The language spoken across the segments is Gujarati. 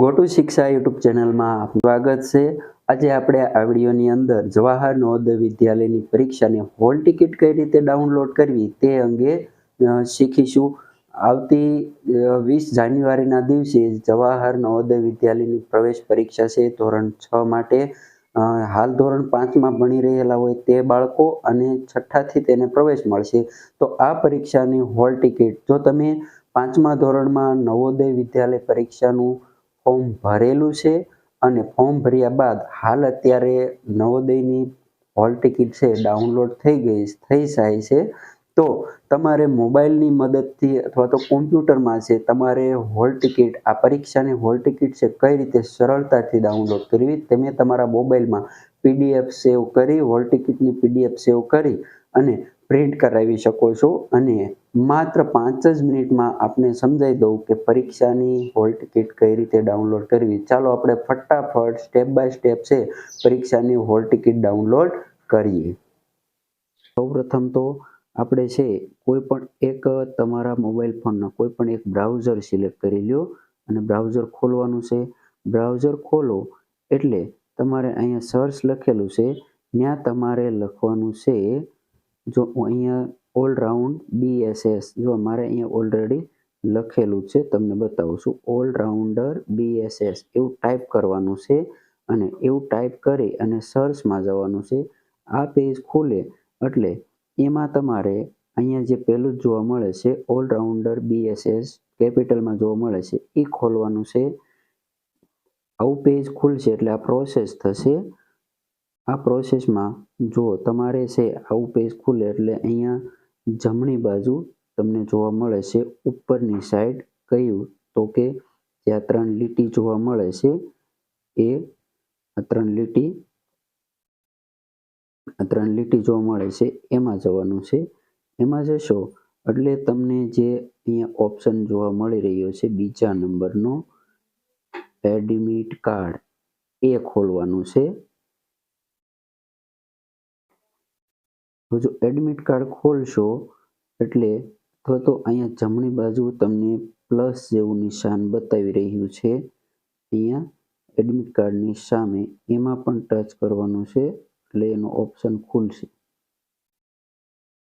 ગોટુ શિક્ષા યુટ્યુબ ચેનલમાં સ્વાગત છે. આજે આપણે આ વિડીયોની અંદર જવાહર નવોદય વિદ્યાલયની પરીક્ષાની હોલ ટિકિટ કઈ રીતે ડાઉનલોડ કરવી તે અંગે શીખીશું. આવતી વીસ જાન્યુઆરીના દિવસે જવાહર નવોદય વિદ્યાલયની પ્રવેશ પરીક્ષા છે ધોરણ છ માટે. હાલ ધોરણ પાંચમાં ભણી રહેલા હોય તે બાળકો અને છઠ્ઠાથી તેને પ્રવેશ મળશે. તો આ પરીક્ષાની હોલ ટિકિટ જો તમે પાંચમા ધોરણમાં નવોદય વિદ્યાલય પરીક્ષાનું ફોર્મ ભરેલું છે અને ફોર્મ ભર્યા બાદ હાલ અત્યારે નવોદયની હોલ ટિકિટ છે, ડાઉનલોડ થઈ ગઈ, થઈ જાય છે. તો તમારે મોબાઈલની મદદથી અથવા તો કોમ્પ્યુટરમાં છે, તમારે હોલ ટિકિટ, આ પરીક્ષાની હોલ ટિકિટ છે, કઈ રીતે સરળતાથી ડાઉનલોડ કરવી તમે તમારા મોબાઈલમાં પીડીએફ સેવ કરી, હોલ ટિકિટની પીડીએફ સેવ કરી અને પ્રિન્ટ કરાવી શકો છો. અને માત્ર પાંચ જ મિનિટમાં આપને સમજાવી દઉં કે પરીક્ષાની હોલ ટિકિટ કઈ રીતે ડાઉનલોડ કરવી. ચાલો આપણે ફટાફટ સ્ટેપ બાય સ્ટેપ છે પરીક્ષાની હોલ ટિકિટ ડાઉનલોડ કરીએ. સૌપ્રથમ તો આપણે છે કોઈ પણ એક તમારા મોબાઈલ ફોનના કોઈ પણ એક બ્રાઉઝર સિલેક્ટ કરી લ્યો અને બ્રાઉઝર ખોલવાનું છે. બ્રાઉઝર ખોલો એટલે તમારે અહીંયા સર્ચ લખેલું છે. ત્યાં તમારે લખવાનું છે જો હું અહીંયા ઓલરાઉન્ડ બીએસએસ જો મારે અહીંયા ઓલરેડી લખેલું છે, તમને બતાવું છું. ઓલરાઉન્ડર બીએસએસ એવું ટાઈપ કરવાનું છે અને એવું ટાઈપ કરી અને સર્ચમાં જવાનું છે. આ પેજ ખુલે એટલે એમાં તમારે અહીંયા જે પહેલું જોવા મળે છે ઓલરાઉન્ડર બીએસએસ કેપિટલમાં જોવા મળે છે એ ખોલવાનું છે. આવું પેજ ખુલશે એટલે આ પ્રોસેસ થશે. આ પ્રોસેસમાં જો તમારે છે આવું પેજ ખુલે એટલે અહીંયા જમણી બાજુ તમને જોવા મળે છે, ઉપરની સાઈડ કયું તો કે જ્યાં ત્રણ લીટી જોવા મળે છે. એ ત્રણ લીટી ત્રણ લીટી જોવા મળે છે, એમાં જવાનું છે. એમાં જશો એટલે તમને જે અહીંયા ઓપ્શન જોવા મળી રહ્યો છે બીજા નંબરનો એડમિટ કાર્ડ એ ખોલવાનું છે. તો જો એડમિટ કાર્ડ ખોલશો, એટલે અથવા તો અહીંયા જમણી બાજુ તમને પ્લસ જેવું નિશાન બતાવી રહ્યું છે. અહીંયા એડમિટ કાર્ડની સામે એમાં પણ ટચ કરવાનું છે, એટલે એનો ઓપ્શન ખુલશે.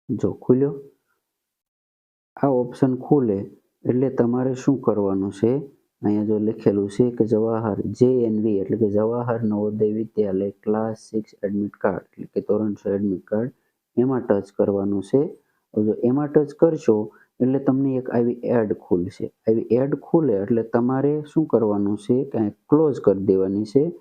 જો ખુલ્યો? આ ઓપ્શન ખુલે, એટલે તમારે શું કરવાનું છે? અહીંયા જો લખેલું છે કે જવાહર જે એનવી એટલે કે Jawahar Navodaya Vidyalaya class six admit card એટલે કે ધોરણ એડમિટ કાર્ડ એમાં ટચ કરવાનું છે. જો એમાં ટચ કરશો, એટલે તમને એક આવી એડ ખુલશે. આવી એડ ખુલે એટલે તમારે શું કરવાનું છે? કે ક્લોઝ કરી દેવાની છે.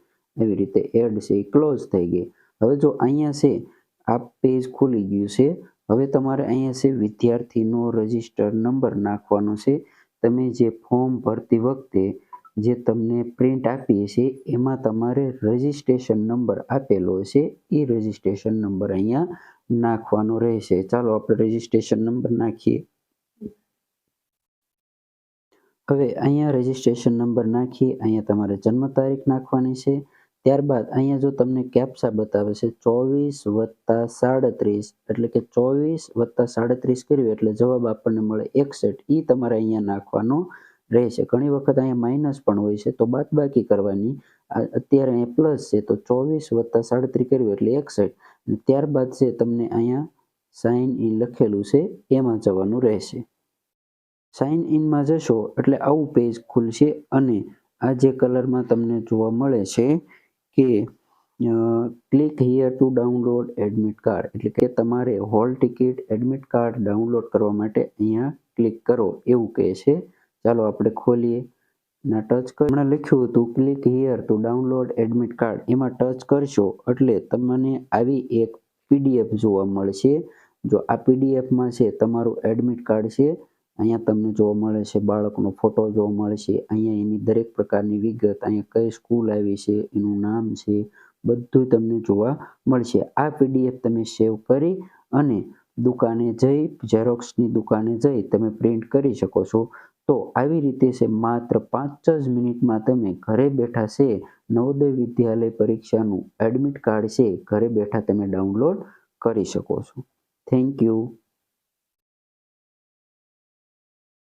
એવી રીતે એડ છે એ ક્લોઝ થઈ ગઈ. હવે જો અહીંયા છે, આ પેજ ખુલી ગયું છે. હવે તમારે અહીંયા છે વિદ્યાર્થીનો રજિસ્ટર નંબર નાખવાનો છે. તમે જે ફોર્મ ભરતી વખતે જે તમને પ્રિન્ટ આપીએ છીએ, એમાં તમારે રજિસ્ટ્રેશન નંબર આપેલો છે, એ રજિસ્ટ્રેશન નંબર અહીંયા નાખવાનો રહેશે. ચાલો આપણે રજિસ્ટ્રેશન નંબર નાખીએ. હવે અહીંયા રજિસ્ટ્રેશન નંબર નાખીએ, અહીંયા તમારે જન્મ તારીખ નાખવાની છે. ત્યારબાદ અહીંયા જો તમને કેપ્સા બતાવે છે, ચોવીસ વત્તા સાડત્રીસ, એટલે કે ચોવીસ વત્તા સાડત્રીસ કર્યું એટલે જવાબ આપણને મળે એકસઠ. એ તમારે અહીંયા નાખવાનો રહેશે ઘણી વખત અહીંયા માઇનસ પણ હોય છે. તો બાદ બાકી કરવાની અત્યારે અહીંયા પ્લસ છે. તો ચોવીસ વત્તા સાડત્રીસ કર્યું એટલે એકસઠ. ત્યારબાદ છે તમને અહીંયા સાઇન ઇન લખેલું છે. એમાં જવાનું રહેશે. સાઇન ઇનમાં જશો એટલે આવું પેજ ખુલશે અને આ જે કલરમાં તમને જોવા મળે છે કે click here to download admit card એટલે કે તમારે hall ticket admit card download કરવા માટે અહીંયા ક્લિક કરો. એવું કહે છે. ચાલો આપણે ખોલીએ. ના ટચ કર લખ્યું હતું click here to download admit card એમાં ટચ કરશો એટલે તમને આવી એક પીડીએફ જોવા મળશે. જો આ પીડીએફમાં છે, તમારું એડમિટ કાર્ડ છે, અહીંયા તમને જોવા મળે છે, બાળકનો ફોટો જોવા મળે છે, અહીંયા એની દરેક પ્રકારની વિગત, અહીંયા કઈ સ્કૂલ આવી છે, એનું નામ છે, બધું તમને જોવા મળશે. આ પીડીએફ તમે સેવ કરી અને દુકાને જઈ ઝેરોક્સની દુકાને જઈ, તમે પ્રિન્ટ કરી શકો છો. તો આવી રીતે છે, માત્ર પાંચ જ મિનિટમાં તમે ઘરે બેઠા છે, નવોદય વિદ્યાલય પરીક્ષાનું એડમિટ કાર્ડ છે, ઘરે બેઠા તમે ડાઉનલોડ કરી શકો છો. Thank you